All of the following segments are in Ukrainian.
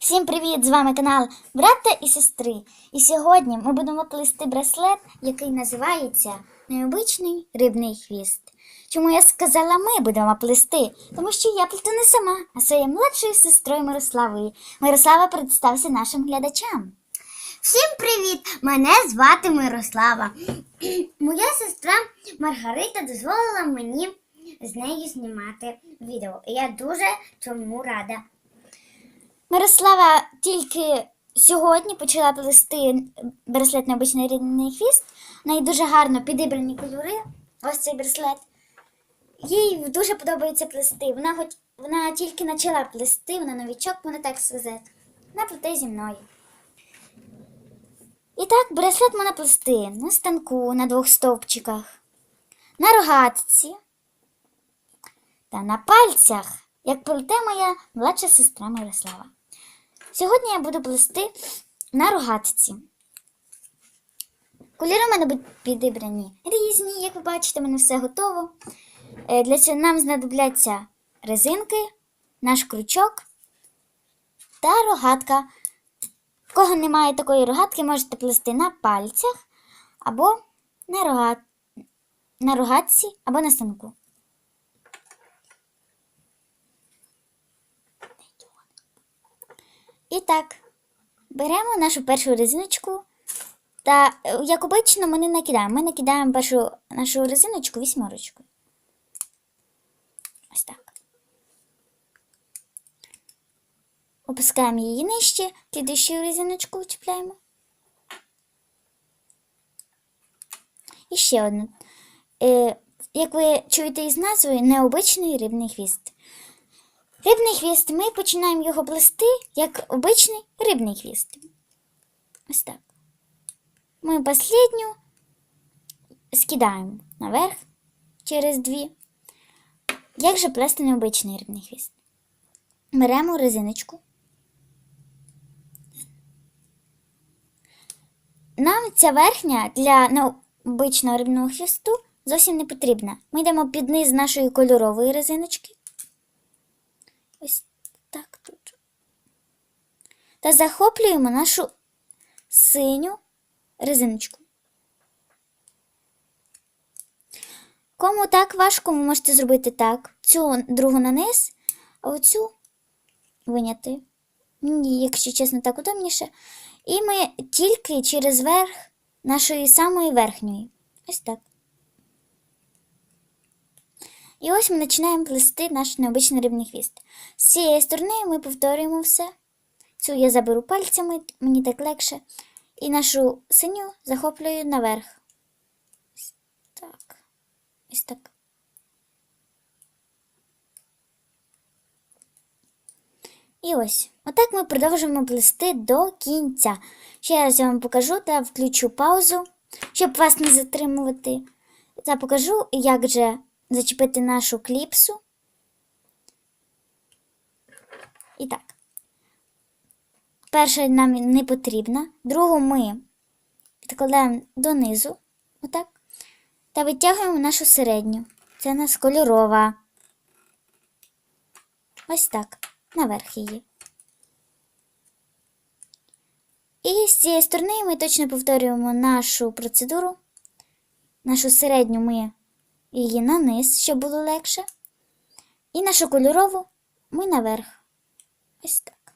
Всім привіт! З вами канал Брата і сестри. І сьогодні ми будемо плести браслет, який називається Необичний рибний хвіст. Чому я сказала ми будемо плести? Тому що я плету не сама, а своєю младшою сестрою Мирославою. Мирослава представся нашим глядачам. Всім привіт! Мене звати Мирослава. Моя сестра Маргарита дозволила мені з нею знімати відео. Я дуже цьому рада. Мирослава тільки сьогодні почала плести браслет необичний рідний хвіст. В неї дуже гарно підібрані кольори. Ось цей браслет. Їй дуже подобається плести. Вона хоч вона тільки почала плести, вона новічок, вона так сказати. Вона плете зі мною. І так, браслет можна плести на станку, на двох стовпчиках, на рогатці та на пальцях, як плете моя младша сестра Мирослава. Сьогодні я буду плести на рогатці. Кольори в мене будуть підібрані різні, як ви бачите, в мене все готово. Е, Для цього нам знадобляться резинки, наш крючок та рогатка. В Кого немає такої рогатки, можете плести на пальцях або на, рога... на рогатці, або на станку. І так, беремо нашу першу резиночку. Та, е, як обично, ми не накидаємо. Ми накидаємо першу нашу резиночку вісьмерочкою. Ось так. Опускаємо її нижче, слідущу резиночку чіпляємо. І ще одну. Е, як ви чуєте із назвою, необичний рибний хвіст. Рибний хвіст, ми починаємо його плести як обичний рибний хвіст. Ось так. Ми последню скидаємо наверх через дві. Як же плести необичний рибний хвіст? Беремо резиночку. Нам ця верхня для необичного рибного хвісту зовсім не потрібна. Ми йдемо під низ нашої кольорової резиночки. Ось так тут. Та захоплюємо нашу синю резиночку. Кому так важко, ви можете зробити так. Цю другу на а оцю виняти. Мені, якщо чесно, так удобніше. І ми тільки через верх нашої самої верхньої. Ось так. І ось ми починаємо плести наш необичний рибний хвіст. З цієї сторони ми повторюємо все. Цю я заберу пальцями, мені так легше. І нашу синю захоплюю наверх. Так. Ось так. І ось. Отак ми продовжуємо плести до кінця. Ще раз я вам покажу та включу паузу, щоб вас не затримувати. Та покажу, як же зачепити нашу кліпсу. І так. Перша нам не потрібна, другу ми відкладаємо донизу, отак, та витягуємо нашу середню. Це у нас кольорова. Ось так, наверх її. І з цієї сторони ми точно повторюємо нашу процедуру. Нашу середню ми її на низ, щоб було легше. І нашу кольорову ми наверх. Ось так.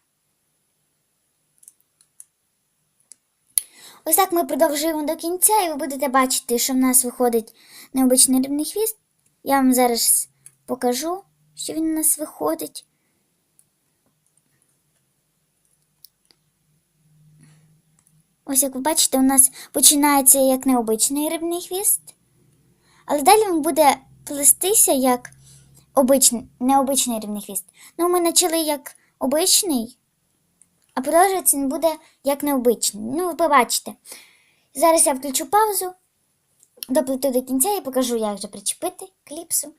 Ось так ми продовжуємо до кінця, і ви будете бачити, що в нас виходить необичний рибний хвіст. Я вам зараз покажу, що він у нас виходить. Ось як ви бачите, у нас починається як необичний рибний хвіст. Але далі він буде плестися як обичний, необичний рівний хвіст. Ну, ми почали як обичний, а продовжується він буде як необичний. Ну, ви побачите. Зараз я включу паузу, доплету до кінця і покажу, як же причепити кліпсу.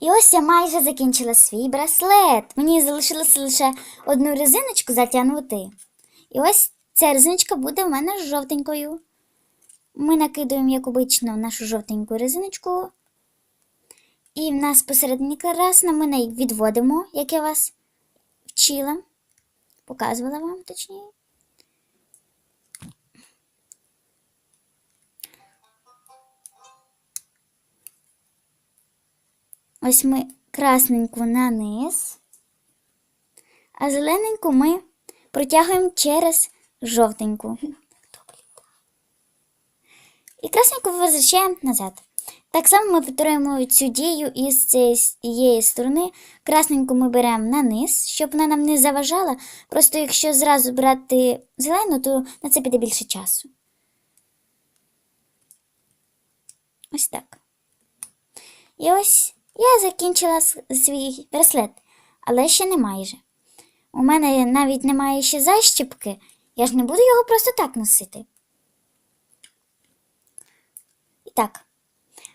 І ось я майже закінчила свій браслет. Мені залишилося лише одну резиночку затягнути. І ось ця резиночка буде в мене жовтенькою. Ми накидуємо, як обично, нашу жовтеньку резиночку. І в нас посередині красна, ми неї відводимо, як я вас вчила. Показувала вам точніше. Ось ми красненьку на низ, а зелененьку ми протягуємо через жовтеньку. І красненьку возвращаємо назад. Так само ми повторюємо цю дію із цієї сторони. Красненьку ми беремо на низ, щоб вона нам не заважала. Просто якщо зразу брати зелену, то на це піде більше часу. Ось так. І ось я закінчила свій браслет, але ще не майже. У мене навіть немає ще защіпки, я ж не буду його просто так носити. І так,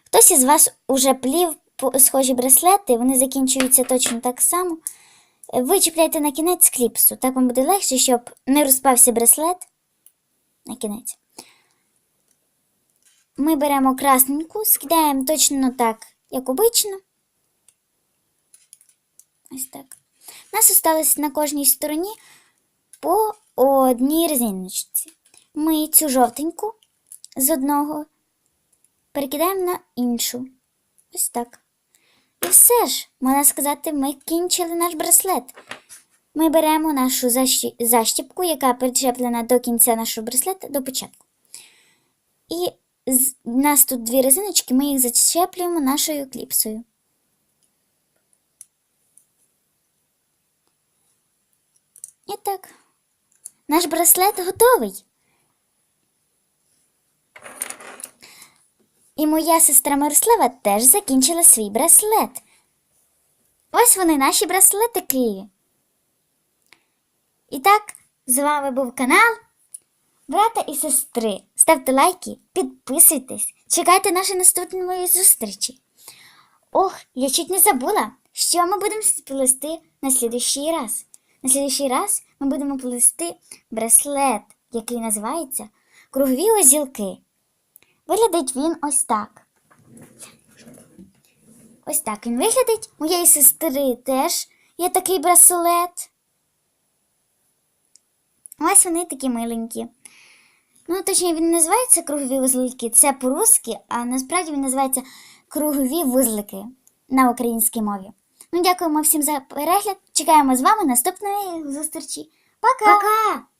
хтось із вас уже плів схожі браслети, вони закінчуються точно так само. Е, Ви чіпляєте на кінець кліпсу, так вам буде легше, щоб не розпався браслет на кінець. Ми беремо красненьку, скидаємо точно так, як обично. Ось так. У нас осталось на кожній стороні по одній резиночці. Ми цю жовтеньку з одного перекидаємо на іншу. Ось так. І все ж, можна сказати, ми кінчили наш браслет. Ми беремо нашу защі- защіпку, яка причеплена до кінця нашого браслета, до початку. І у нас тут дві резиночки, ми їх зачеплюємо нашою кліпсою. І так, наш браслет готовий. І моя сестра Мирослава теж закінчила свій браслет. Ось вони, наші браслетики. І так, з вами був канал Брата і сестри. Ставте лайки, підписуйтесь, чекайте нашої наступної зустрічі. Ох, я чуть не забула, що ми будемо плести на слідущий раз. На слідущий раз ми будемо плести браслет, який називається Кругові озілки. Виглядить він ось так. Ось так він виглядить. Моєї сестри теж є такий браслет. Ось вони такі миленькі. Ну, точніше, він називається кругові вузлики, це по-русски, а насправді він називається кругові вузлики на українській мові. Ну, дякуємо всім за перегляд. Чекаємо з вами наступної зустрічі. Пока! Пока!